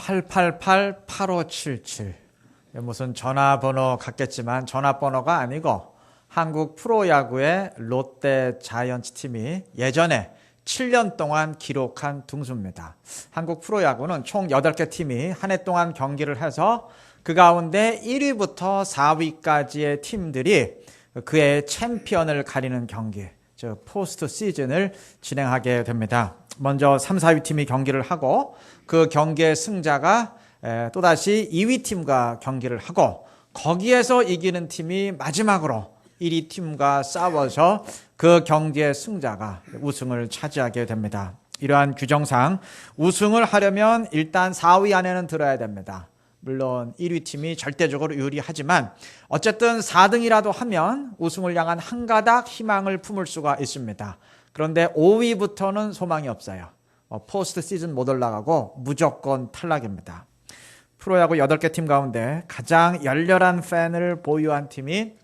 888-8577. 무슨 전화번호 같겠지만 전화번호가 아니고 한국 프로야구의 롯데 자이언츠 팀이 예전에 7년 동안 기록한 등수입니다. 한국 프로야구는 총 8개 팀이 한 해 동안 경기를 해서 그 가운데 1위부터 4위까지의 팀들이 그의 챔피언을 가리는 경기, 즉 포스트 시즌을 진행하게 됩니다. 먼저 3, 4위 팀이 경기를 하고 그 경기의 승자가 또다시 2위 팀과 경기를 하고 거기에서 이기는 팀이 마지막으로 1위 팀과 싸워서 그 경기의 승자가 우승을 차지하게 됩니다. 이러한 규정상 우승을 하려면 일단 4위 안에는 들어야 됩니다. 물론 1위 팀이 절대적으로 유리하지만 어쨌든 4등이라도 하면 우승을 향한 한 가닥 희망을 품을 수가 있습니다. 그런데 5위부터는 소망이 없어요. 어, 포스트 시즌 못 올라가고 무조건 탈락입니다. 프로야구 8개 팀 가운데 가장 열렬한 팬을 보유한 팀이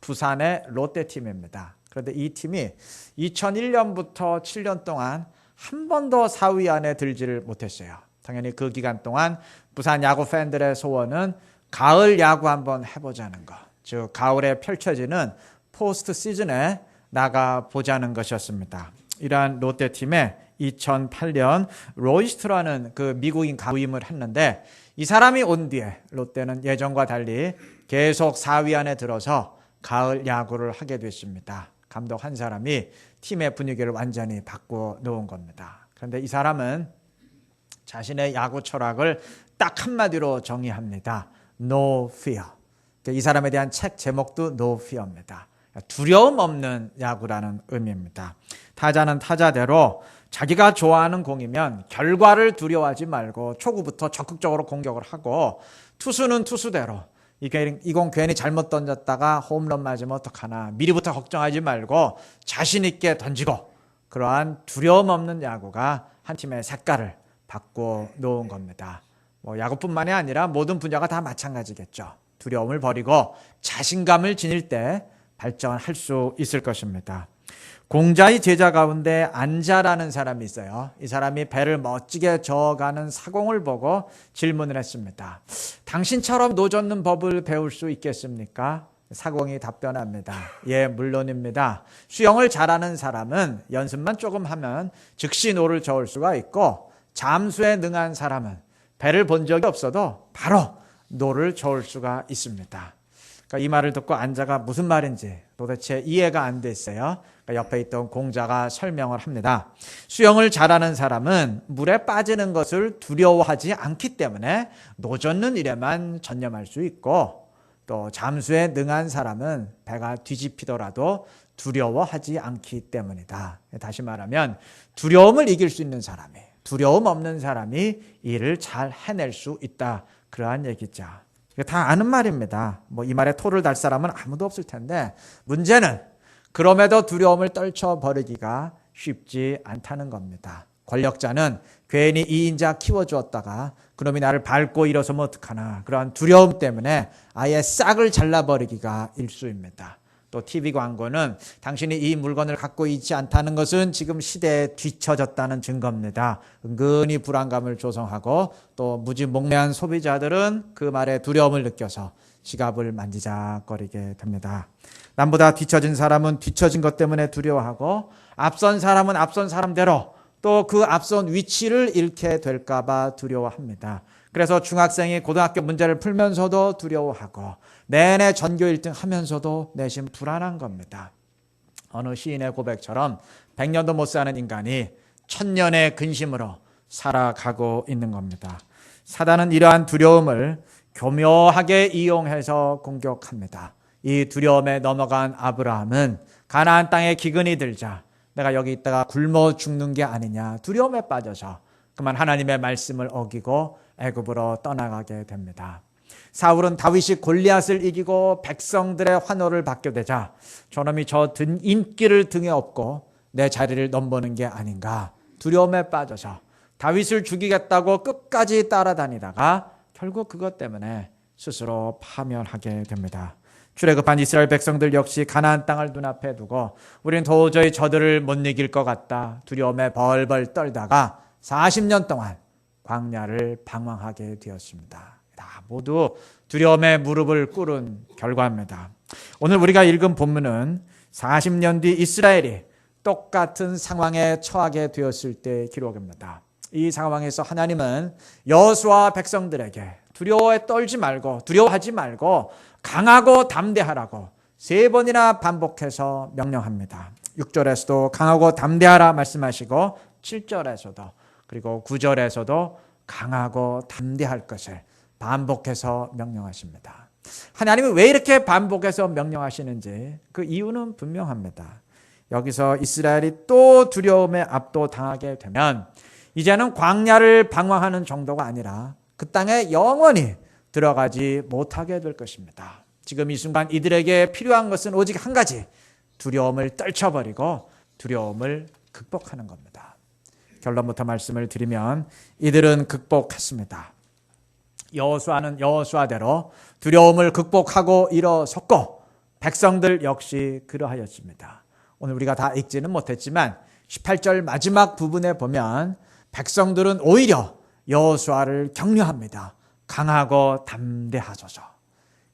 부산의 롯데팀입니다. 그런데 이 팀이 2001년부터 7년 동안 한 번도 4위 안에 들지를 못했어요. 당연히 그 기간 동안 부산 야구 팬들의 소원은 가을 야구 한번 해보자는 것. 즉, 가을에 펼쳐지는 포스트 시즌에 나가 보자는 것이었습니다. 이러한 롯데팀의 2008년 로이스트라는 그 미국인 가부임을 했는데 이 사람이 온 뒤에 롯데는 예전과 달리 계속 4위 안에 들어서 가을 야구를 하게 됐습니다. 감독 한 사람이 팀의 분위기를 완전히 바꿔 놓은 겁니다. 그런데 이 사람은 자신의 야구 철학을 딱 한마디로 정의합니다. No fear. 이 사람에 대한 책 제목도 No fear입니다. 두려움 없는 야구라는 의미입니다. 타자는 타자대로 자기가 좋아하는 공이면 결과를 두려워하지 말고 초구부터 적극적으로 공격을 하고 투수는 투수대로 이공 괜히 잘못 던졌다가 홈런 맞으면 어떡하나 미리부터 걱정하지 말고 자신 있게 던지고 그러한 두려움 없는 야구가 한 팀의 색깔을 바꿔 놓은 겁니다. 뭐 야구뿐만이 아니라 모든 분야가 다 마찬가지겠죠. 두려움을 버리고 자신감을 지닐 때 발전할 수 있을 것입니다. 공자의 제자 가운데 안자라는 사람이 있어요. 이 사람이 배를 멋지게 저어가는 사공을 보고 질문을 했습니다. 당신처럼 노젓는 법을 배울 수 있겠습니까? 사공이 답변합니다. 예, 물론입니다. 수영을 잘하는 사람은 연습만 조금 하면 즉시 노를 저을 수가 있고 잠수에 능한 사람은 배를 본 적이 없어도 바로 노를 저을 수가 있습니다. 그러니까 이 말을 듣고 안자가 무슨 말인지 도대체 이해가 안 됐어요. 그러니까 옆에 있던 공자가 설명을 합니다. 수영을 잘하는 사람은 물에 빠지는 것을 두려워하지 않기 때문에 노젓는 일에만 전념할 수 있고 또 잠수에 능한 사람은 배가 뒤집히더라도 두려워하지 않기 때문이다. 다시 말하면 두려움을 이길 수 있는 사람이 두려움 없는 사람이 일을 잘 해낼 수 있다. 그러한 얘기죠. 다 아는 말입니다. 뭐 이 말에 토를 달 사람은 아무도 없을 텐데 문제는 그럼에도 두려움을 떨쳐 버리기가 쉽지 않다는 겁니다. 권력자는 괜히 이인자 키워주었다가 그놈이 나를 밟고 일어서면 어떡하나 그러한 두려움 때문에 아예 싹을 잘라버리기가 일수입니다. 또 TV 광고는 당신이 이 물건을 갖고 있지 않다는 것은 지금 시대에 뒤처졌다는 증거입니다. 은근히 불안감을 조성하고 또 무지 몽매한 소비자들은 그 말에 두려움을 느껴서 지갑을 만지작거리게 됩니다. 남보다 뒤처진 사람은 뒤처진 것 때문에 두려워하고 앞선 사람은 앞선 사람대로 또 그 앞선 위치를 잃게 될까봐 두려워합니다. 그래서 중학생이 고등학교 문제를 풀면서도 두려워하고 내내 전교 1등 하면서도 내심 불안한 겁니다. 어느 시인의 고백처럼 100년도 못 사는 인간이 천년의 근심으로 살아가고 있는 겁니다. 사단은 이러한 두려움을 교묘하게 이용해서 공격합니다. 이 두려움에 넘어간 아브라함은 가나안 땅에 기근이 들자 내가 여기 있다가 굶어 죽는 게 아니냐 두려움에 빠져서 그만 하나님의 말씀을 어기고 애굽으로 떠나가게 됩니다. 사울은 다윗이 골리앗을 이기고 백성들의 환호를 받게 되자 저놈이 저 든 인기를 등에 업고 내 자리를 넘보는 게 아닌가 두려움에 빠져서 다윗을 죽이겠다고 끝까지 따라다니다가 결국 그것 때문에 스스로 파멸하게 됩니다. 출애굽한 이스라엘 백성들 역시 가나안 땅을 눈앞에 두고 우리는 도저히 저들을 못 이길 것 같다 두려움에 벌벌 떨다가 40년 동안 광야를 방황하게 되었습니다. 다 모두 두려움의 무릎을 꿇은 결과입니다. 오늘 우리가 읽은 본문은 40년 뒤 이스라엘이 똑같은 상황에 처하게 되었을 때 기록입니다. 이 상황에서 하나님은 여수와 백성들에게 두려워에 떨지 말고 두려워하지 말고 강하고 담대하라고 세 번이나 반복해서 명령합니다. 6절에서도 강하고 담대하라 말씀하시고 7절에서도 그리고 9절에서도 강하고 담대할 것을 반복해서 명령하십니다. 하나님은 왜 이렇게 반복해서 명령하시는지 그 이유는 분명합니다. 여기서 이스라엘이 또 두려움에 압도당하게 되면 이제는 광야를 방황하는 정도가 아니라 그 땅에 영원히 들어가지 못하게 될 것입니다. 지금 이 순간 이들에게 필요한 것은 오직 한 가지 두려움을 떨쳐버리고 두려움을 극복하는 겁니다. 결론부터 말씀을 드리면 이들은 극복했습니다. 여호수아는 여호수아대로 두려움을 극복하고 일어섰고 백성들 역시 그러하였습니다. 오늘 우리가 다 읽지는 못했지만 18절 마지막 부분에 보면 백성들은 오히려 여호수아를 격려합니다. 강하고 담대하소서.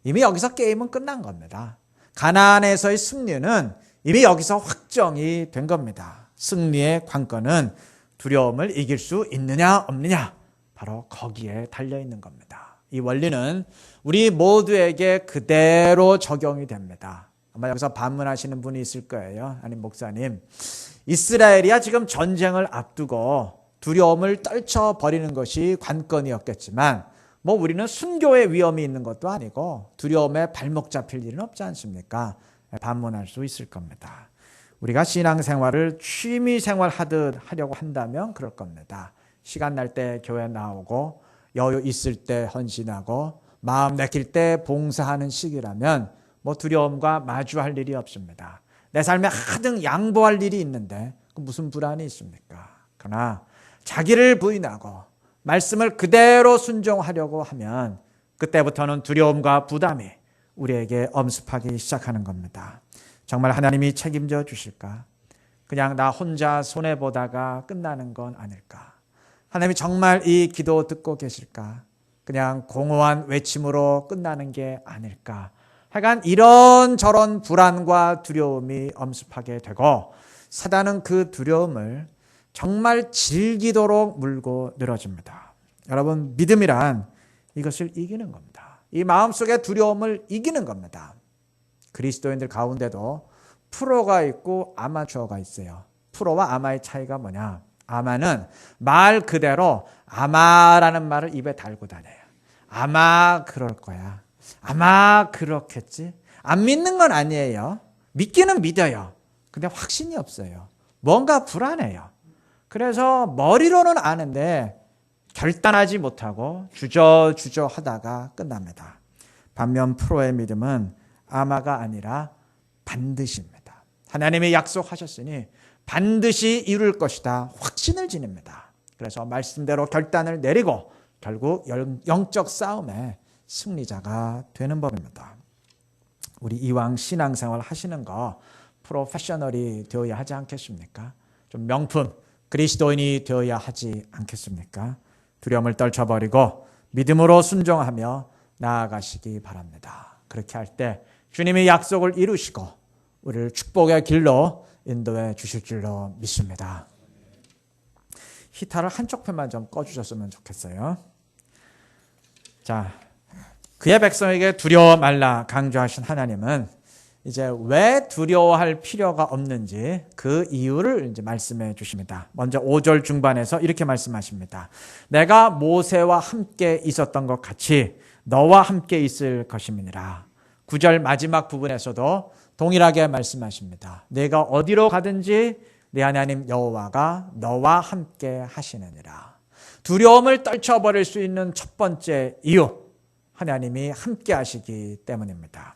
이미 여기서 게임은 끝난 겁니다. 가나안에서의 승리는 이미 여기서 확정이 된 겁니다. 승리의 관건은 두려움을 이길 수 있느냐 없느냐 바로 거기에 달려 있는 겁니다. 이 원리는 우리 모두에게 그대로 적용이 됩니다. 아마 여기서 반문하시는 분이 있을 거예요. 아니 목사님, 이스라엘이야 지금 전쟁을 앞두고 두려움을 떨쳐 버리는 것이 관건이었겠지만 뭐 우리는 순교의 위험이 있는 것도 아니고 두려움에 발목 잡힐 일은 없지 않습니까? 반문할 수 있을 겁니다. 우리가 신앙생활을 취미 생활 하듯 하려고 한다면 그럴 겁니다. 시간 날 때 교회 나오고 여유 있을 때 헌신하고 마음 내킬 때 봉사하는 시기라면 뭐 두려움과 마주할 일이 없습니다. 내 삶에 하등 양보할 일이 있는데 무슨 불안이 있습니까? 그러나 자기를 부인하고 말씀을 그대로 순종하려고 하면 그때부터는 두려움과 부담이 우리에게 엄습하기 시작하는 겁니다. 정말 하나님이 책임져 주실까? 그냥 나 혼자 손해보다가 끝나는 건 아닐까? 하나님이 정말 이 기도 듣고 계실까? 그냥 공허한 외침으로 끝나는 게 아닐까? 하여간 이런저런 불안과 두려움이 엄습하게 되고 사단은 그 두려움을 정말 질기도록 물고 늘어집니다. 여러분, 믿음이란 이것을 이기는 겁니다. 이 마음속의 두려움을 이기는 겁니다. 그리스도인들 가운데도 프로가 있고 아마추어가 있어요. 프로와 아마의 차이가 뭐냐? 아마는 말 그대로 아마라는 말을 입에 달고 다녀요. 아마 그럴 거야. 아마 그렇겠지. 안 믿는 건 아니에요. 믿기는 믿어요. 근데 확신이 없어요. 뭔가 불안해요. 그래서 머리로는 아는데 결단하지 못하고 주저주저 하다가 끝납니다. 반면 프로의 믿음은 아마가 아니라 반드시입니다. 하나님이 약속하셨으니 반드시 이룰 것이다. 확신을 지닙니다. 그래서 말씀대로 결단을 내리고 결국 영적 싸움에 승리자가 되는 법입니다. 우리 이왕 신앙생활 하시는 거 프로페셔널이 되어야 하지 않겠습니까? 좀 명품 그리스도인이 되어야 하지 않겠습니까? 두려움을 떨쳐버리고 믿음으로 순종하며 나아가시기 바랍니다. 그렇게 할 때 주님이 약속을 이루시고 우리를 축복의 길로 인도해 주실 줄로 믿습니다. 히타를 한쪽 편만 좀 꺼주셨으면 좋겠어요. 자, 그의 백성에게 두려워 말라 강조하신 하나님은 이제 왜 두려워할 필요가 없는지 그 이유를 이제 말씀해 주십니다. 먼저 5절 중반에서 이렇게 말씀하십니다. 내가 모세와 함께 있었던 것 같이 너와 함께 있을 것임이니라. 9절 마지막 부분에서도 동일하게 말씀하십니다. 내가 어디로 가든지 내 하나님 여호와가 너와 함께 하시느니라. 두려움을 떨쳐버릴 수 있는 첫 번째 이유, 하나님이 함께 하시기 때문입니다.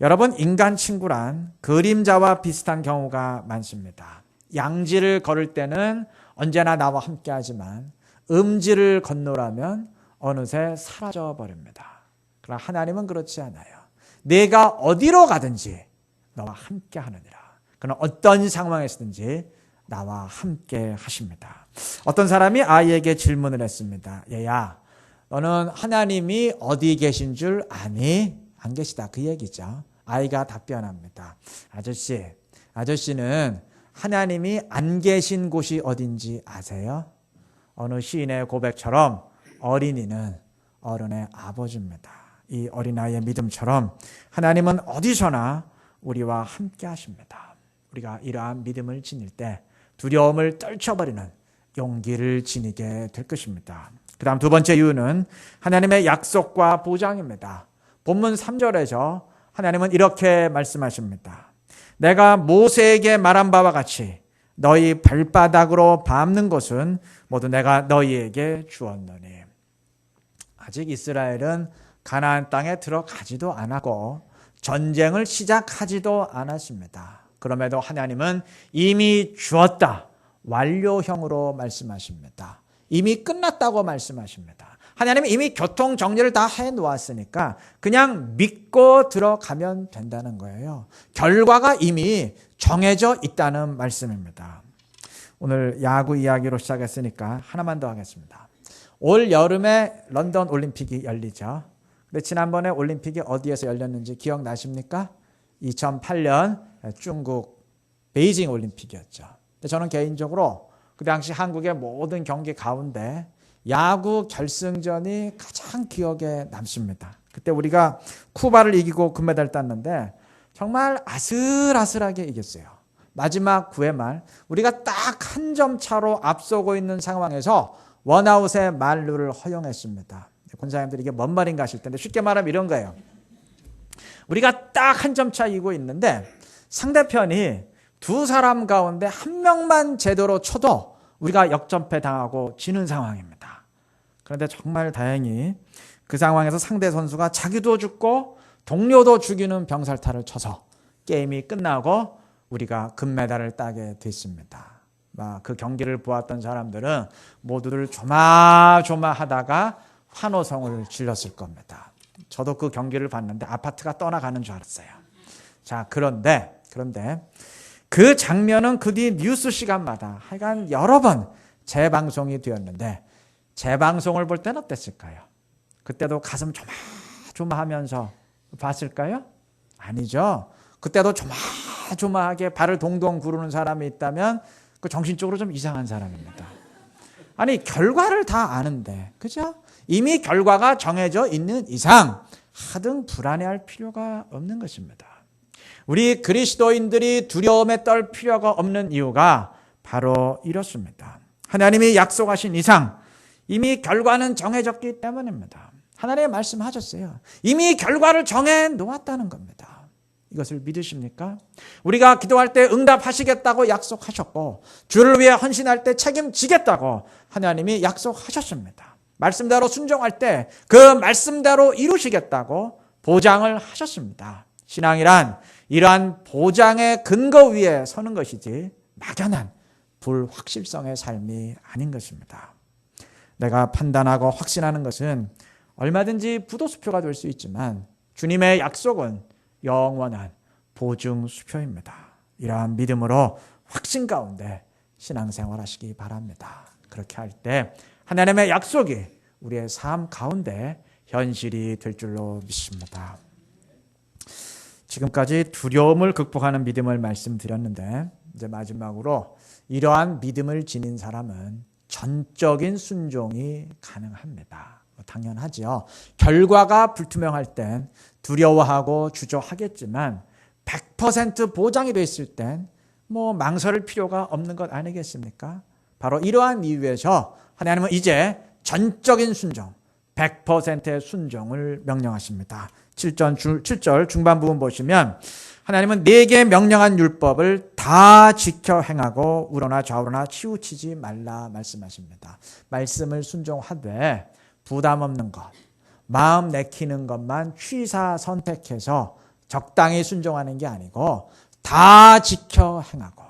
여러분, 인간 친구란 그림자와 비슷한 경우가 많습니다. 양지를 걸을 때는 언제나 나와 함께 하지만 음지를 건너라면 어느새 사라져 버립니다. 그러나 하나님은 그렇지 않아요. 내가 어디로 가든지 너와 함께 하느니라. 그는 어떤 상황에서든지 나와 함께 하십니다. 어떤 사람이 아이에게 질문을 했습니다. 얘야, 너는 하나님이 어디 계신 줄 아니? 안 계시다. 그 얘기죠. 아이가 답변합니다. 아저씨, 아저씨는 하나님이 안 계신 곳이 어딘지 아세요? 어느 시인의 고백처럼 어린이는 어른의 아버지입니다. 이 어린아이의 믿음처럼 하나님은 어디서나 우리와 함께 하십니다. 우리가 이러한 믿음을 지닐 때 두려움을 떨쳐버리는 용기를 지니게 될 것입니다. 그 다음 두 번째 이유는 하나님의 약속과 보장입니다. 본문 3절에서 하나님은 이렇게 말씀하십니다. 내가 모세에게 말한 바와 같이 너희 발바닥으로 밟는 것은 모두 내가 너희에게 주었노니. 아직 이스라엘은 가나안 땅에 들어가지도 않았고 전쟁을 시작하지도 않았습니다. 그럼에도 하나님은 이미 주었다. 완료형으로 말씀하십니다. 이미 끝났다고 말씀하십니다. 하나님은 이미 교통 정리를 다 해 놓았으니까 그냥 믿고 들어가면 된다는 거예요. 결과가 이미 정해져 있다는 말씀입니다. 오늘 야구 이야기로 시작했으니까 하나만 더 하겠습니다. 올 여름에 런던 올림픽이 열리죠. 근데 지난번에 올림픽이 어디에서 열렸는지 기억나십니까? 2008년 중국 베이징 올림픽이었죠. 근데 저는 개인적으로 그 당시 한국의 모든 경기 가운데 야구 결승전이 가장 기억에 남습니다. 그때 우리가 쿠바를 이기고 금메달 땄는데 정말 아슬아슬하게 이겼어요. 마지막 9회 말 우리가 딱 한 점 차로 앞서고 있는 상황에서 원아웃의 만루를 허용했습니다. 권사님들이 이게 뭔 말인가 하실 텐데 쉽게 말하면 이런 거예요. 우리가 딱 한 점 차 이고 있는데 상대편이 두 사람 가운데 한 명만 제대로 쳐도 우리가 역전패 당하고 지는 상황입니다. 그런데 정말 다행히 그 상황에서 상대 선수가 자기도 죽고 동료도 죽이는 병살타를 쳐서 게임이 끝나고 우리가 금메달을 따게 됐습니다. 그 경기를 보았던 사람들은 모두들 조마조마하다가 환호성을 질렀을 겁니다. 저도 그 경기를 봤는데 아파트가 떠나가는 줄 알았어요. 자, 그런데 그런데 그 장면은 그 뒤 뉴스 시간마다 하여간 여러 번 재방송이 되었는데 재방송을 볼 때는 어땠을까요? 그때도 가슴 조마조마하면서 봤을까요? 아니죠. 그때도 조마조마하게 발을 동동 구르는 사람이 있다면 그 정신적으로 좀 이상한 사람입니다. 아니 결과를 다 아는데 그죠? 이미 결과가 정해져 있는 이상 하등 불안해할 필요가 없는 것입니다. 우리 그리스도인들이 두려움에 떨 필요가 없는 이유가 바로 이렇습니다. 하나님이 약속하신 이상 이미 결과는 정해졌기 때문입니다. 하나님의 말씀하셨어요. 이미 결과를 정해 놓았다는 겁니다. 이것을 믿으십니까? 우리가 기도할 때 응답하시겠다고 약속하셨고 주를 위해 헌신할 때 책임지겠다고 하나님이 약속하셨습니다. 말씀대로 순종할 때 그 말씀대로 이루시겠다고 보장을 하셨습니다. 신앙이란 이러한 보장의 근거 위에 서는 것이지 막연한 불확실성의 삶이 아닌 것입니다. 내가 판단하고 확신하는 것은 얼마든지 부도수표가 될 수 있지만 주님의 약속은 영원한 보증수표입니다. 이러한 믿음으로 확신 가운데 신앙생활 하시기 바랍니다. 그렇게 할 때 하나님의 약속이 우리의 삶 가운데 현실이 될 줄로 믿습니다. 지금까지 두려움을 극복하는 믿음을 말씀드렸는데 이제 마지막으로 이러한 믿음을 지닌 사람은 전적인 순종이 가능합니다. 뭐 당연하지요. 결과가 불투명할 땐 두려워하고 주저하겠지만 100% 보장이 돼 있을 땐 뭐 망설일 필요가 없는 것 아니겠습니까? 바로 이러한 이유에서 하나님은 이제 전적인 순종, 100%의 순종을 명령하십니다. 7절, 7절 중반 부분 보시면 하나님은 내게 명령한 율법을 다 지켜 행하고 우러나 좌우로나 치우치지 말라 말씀하십니다. 말씀을 순종하되 부담 없는 것, 마음 내키는 것만 취사 선택해서 적당히 순종하는 게 아니고 다 지켜 행하고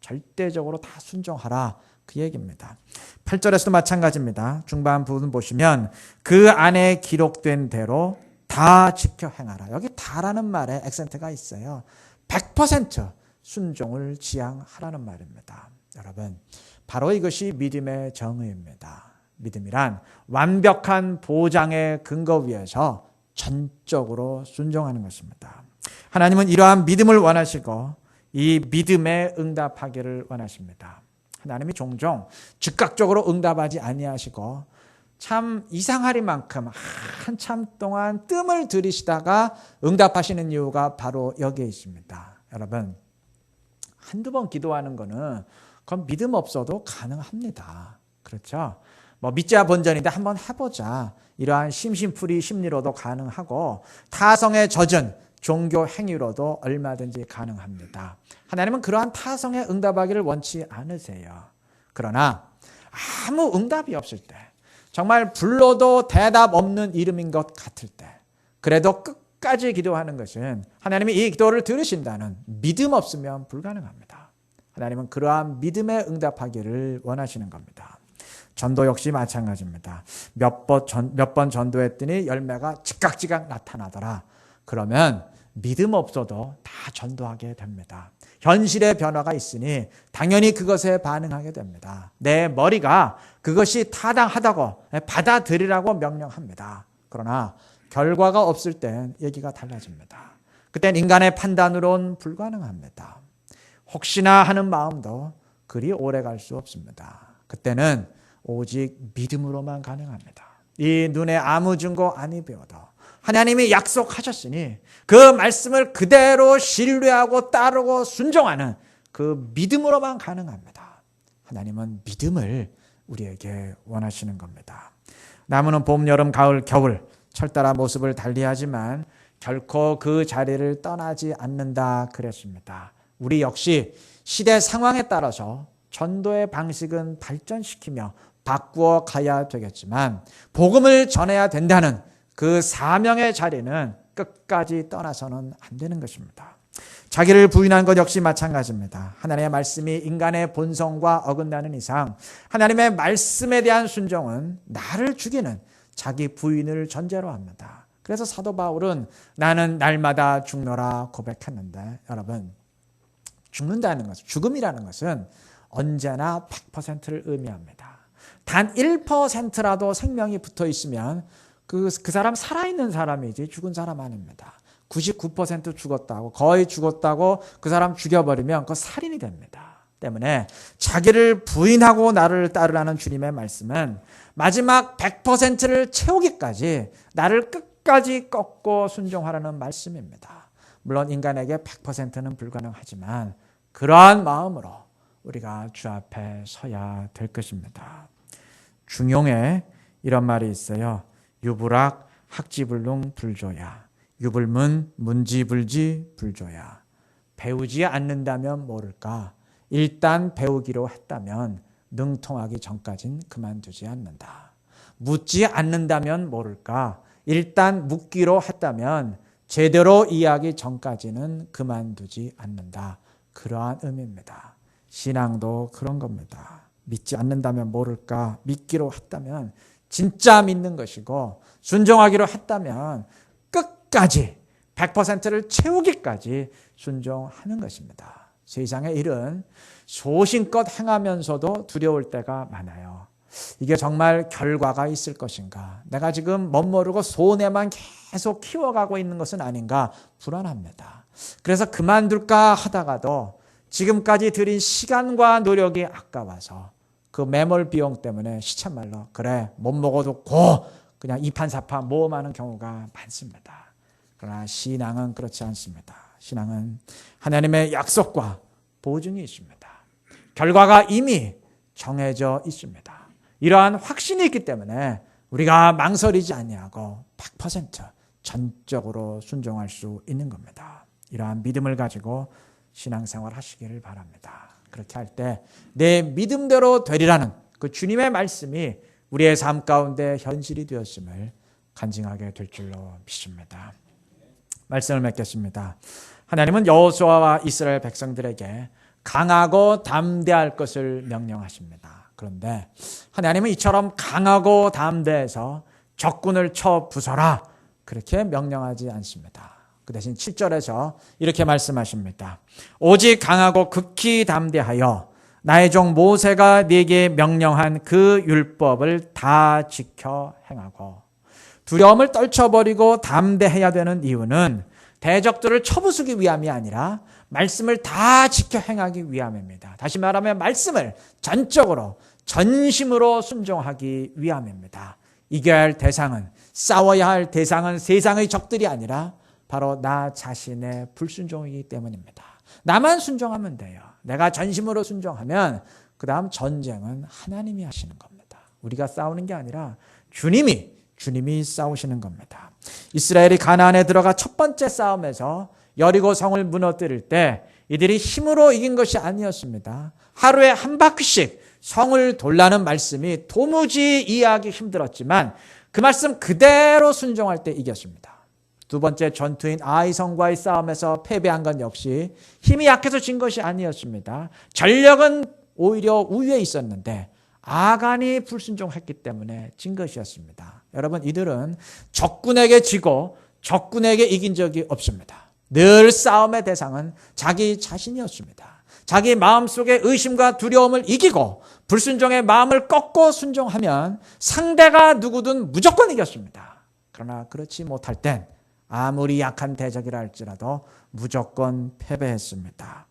절대적으로 다 순종하라 그 얘기입니다. 8절에서도 마찬가지입니다. 중반 부분 보시면 그 안에 기록된 대로 다 지켜 행하라. 여기 다라는 말에 액센트가 있어요. 100% 순종을 지향하라는 말입니다. 여러분, 바로 이것이 믿음의 정의입니다. 믿음이란 완벽한 보장의 근거 위에서 전적으로 순종하는 것입니다. 하나님은 이러한 믿음을 원하시고 이 믿음에 응답하기를 원하십니다. 하나님이 종종 즉각적으로 응답하지 아니하시고 참 이상하리만큼 한참 동안 뜸을 들이시다가 응답하시는 이유가 바로 여기에 있습니다. 여러분 한두 번 기도하는 거는 그건 믿음 없어도 가능합니다. 그렇죠? 뭐 믿자 본전인데 한번 해보자. 이러한 심심풀이 심리로도 가능하고 타성에 젖은 종교 행위로도 얼마든지 가능합니다. 하나님은 그러한 타성에 응답하기를 원치 않으세요. 그러나 아무 응답이 없을 때, 정말 불러도 대답 없는 이름인 것 같을 때, 그래도 끝까지 기도하는 것은 하나님이 이 기도를 들으신다는 믿음 없으면 불가능합니다. 하나님은 그러한 믿음에 응답하기를 원하시는 겁니다. 전도 역시 마찬가지입니다. 몇 번, 전도했더니 열매가 즉각즉각 나타나더라. 그러면 믿음 없어도 다 전도하게 됩니다. 현실의 변화가 있으니 당연히 그것에 반응하게 됩니다. 내 머리가 그것이 타당하다고 받아들이라고 명령합니다. 그러나 결과가 없을 땐 얘기가 달라집니다. 그땐 인간의 판단으론 불가능합니다. 혹시나 하는 마음도 그리 오래 갈 수 없습니다. 그때는 오직 믿음으로만 가능합니다. 이 눈에 아무 증거 아니 배워도 하나님이 약속하셨으니 그 말씀을 그대로 신뢰하고 따르고 순종하는 그 믿음으로만 가능합니다. 하나님은 믿음을 우리에게 원하시는 겁니다. 나무는 봄, 여름, 가을, 겨울 철따라 모습을 달리하지만 결코 그 자리를 떠나지 않는다 그랬습니다. 우리 역시 시대 상황에 따라서 전도의 방식은 발전시키며 바꾸어 가야 되겠지만 복음을 전해야 된다는 그 사명의 자리는 끝까지 떠나서는 안 되는 것입니다. 자기를 부인한 것 역시 마찬가지입니다. 하나님의 말씀이 인간의 본성과 어긋나는 이상 하나님의 말씀에 대한 순종은 나를 죽이는 자기 부인을 전제로 합니다. 그래서 사도 바울은 나는 날마다 죽노라 고백했는데 여러분 죽는다는 것은 죽음이라는 것은 언제나 100%를 의미합니다. 단 1%라도 생명이 붙어 있으면 그, 그 사람 살아있는 사람이지 죽은 사람 아닙니다. 99% 죽었다고, 거의 죽었다고 그 사람 죽여버리면 그 살인이 됩니다. 때문에 자기를 부인하고 나를 따르라는 주님의 말씀은 마지막 100%를 채우기까지 나를 끝까지 꺾고 순종하라는 말씀입니다. 물론 인간에게 100%는 불가능하지만 그러한 마음으로 우리가 주 앞에 서야 될 것입니다. 중용에 이런 말이 있어요. 유불악 학지불능 불조야. 유불문 문지불지 불조야. 배우지 않는다면 모를까. 일단 배우기로 했다면 능통하기 전까진 그만두지 않는다. 묻지 않는다면 모를까. 일단 묻기로 했다면 제대로 이해하기 전까지는 그만두지 않는다. 그러한 의미입니다. 신앙도 그런 겁니다. 믿지 않는다면 모를까? 믿기로 했다면 진짜 믿는 것이고 순종하기로 했다면 끝까지 100%를 채우기까지 순종하는 것입니다. 세상의 일은 소신껏 행하면서도 두려울 때가 많아요. 이게 정말 결과가 있을 것인가? 내가 지금 멋모르고 손해만 계속 키워가고 있는 것은 아닌가? 불안합니다. 그래서 그만둘까 하다가도 지금까지 들인 시간과 노력이 아까워서 그 매몰 비용 때문에 시참말로 그래 못 먹어도 고 그냥 이판사판 모험하는 경우가 많습니다. 그러나 신앙은 그렇지 않습니다. 신앙은 하나님의 약속과 보증이 있습니다. 결과가 이미 정해져 있습니다. 이러한 확신이 있기 때문에 우리가 망설이지 아니하고 100% 전적으로 순종할 수 있는 겁니다. 이러한 믿음을 가지고 신앙생활 하시기를 바랍니다. 그렇게 할 때 내 믿음대로 되리라는 그 주님의 말씀이 우리의 삶 가운데 현실이 되었음을 간증하게 될 줄로 믿습니다. 말씀을 맺겠습니다. 하나님은 여호수아와 이스라엘 백성들에게 강하고 담대할 것을 명령하십니다. 그런데 하나님은 이처럼 강하고 담대해서 적군을 쳐 부숴라 그렇게 명령하지 않습니다. 그 대신 7절에서 이렇게 말씀하십니다. 오직 강하고 극히 담대하여 나의 종 모세가 네게 명령한 그 율법을 다 지켜 행하고 두려움을 떨쳐버리고 담대해야 되는 이유는 대적들을 쳐부수기 위함이 아니라 말씀을 다 지켜 행하기 위함입니다. 다시 말하면 말씀을 전적으로 전심으로 순종하기 위함입니다. 이겨야 할 대상은 싸워야 할 대상은 세상의 적들이 아니라 바로 나 자신의 불순종이기 때문입니다. 나만 순종하면 돼요. 내가 전심으로 순종하면 그 다음 전쟁은 하나님이 하시는 겁니다. 우리가 싸우는 게 아니라 주님이 주님이 싸우시는 겁니다. 이스라엘이 가나안에 들어가 첫 번째 싸움에서 여리고 성을 무너뜨릴 때 이들이 힘으로 이긴 것이 아니었습니다. 하루에 한 바퀴씩 성을 돌라는 말씀이 도무지 이해하기 힘들었지만 그 말씀 그대로 순종할 때 이겼습니다. 두 번째 전투인 아이성과의 싸움에서 패배한 건 역시 힘이 약해서 진 것이 아니었습니다. 전력은 오히려 우위에 있었는데 아간이 불순종했기 때문에 진 것이었습니다. 여러분 이들은 적군에게 지고 적군에게 이긴 적이 없습니다. 늘 싸움의 대상은 자기 자신이었습니다. 자기 마음속의 의심과 두려움을 이기고 불순종의 마음을 꺾고 순종하면 상대가 누구든 무조건 이겼습니다. 그러나 그렇지 못할 땐 아무리 약한 대적이라 할지라도 무조건 패배했습니다.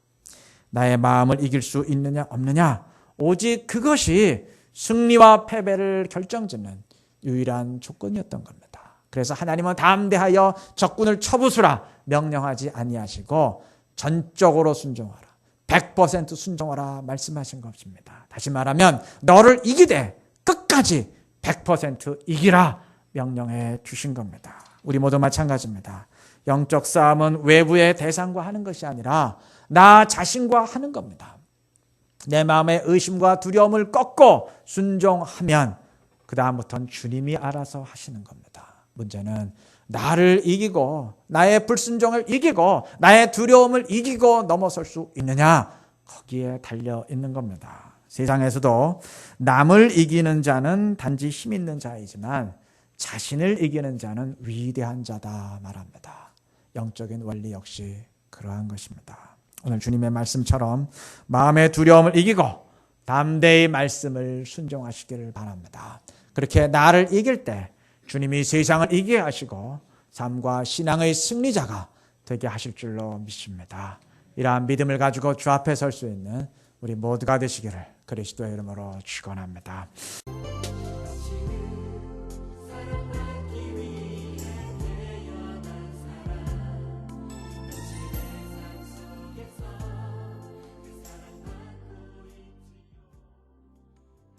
나의 마음을 이길 수 있느냐 없느냐 오직 그것이 승리와 패배를 결정짓는 유일한 조건이었던 겁니다. 그래서 하나님은 담대하여 적군을 쳐부수라 명령하지 아니하시고 전적으로 순종하라. 100% 순종하라 말씀하신 것입니다. 다시 말하면 너를 이기되 끝까지 100% 이기라 명령해 주신 겁니다. 우리 모두 마찬가지입니다. 영적 싸움은 외부의 대상과 하는 것이 아니라 나 자신과 하는 겁니다. 내 마음의 의심과 두려움을 꺾고 순종하면 그 다음부터는 주님이 알아서 하시는 겁니다. 문제는 나를 이기고 나의 불순종을 이기고 나의 두려움을 이기고 넘어설 수 있느냐 거기에 달려 있는 겁니다. 세상에서도 남을 이기는 자는 단지 힘 있는 자이지만 자신을 이기는 자는 위대한 자다 말합니다. 영적인 원리 역시 그러한 것입니다. 오늘 주님의 말씀처럼 마음의 두려움을 이기고 담대히 말씀을 순종하시기를 바랍니다. 그렇게 나를 이길 때 주님이 세상을 이기게 하시고 삶과 신앙의 승리자가 되게 하실 줄로 믿습니다. 이러한 믿음을 가지고 주 앞에 설 수 있는 우리 모두가 되시기를 그리스도의 이름으로 축원합니다.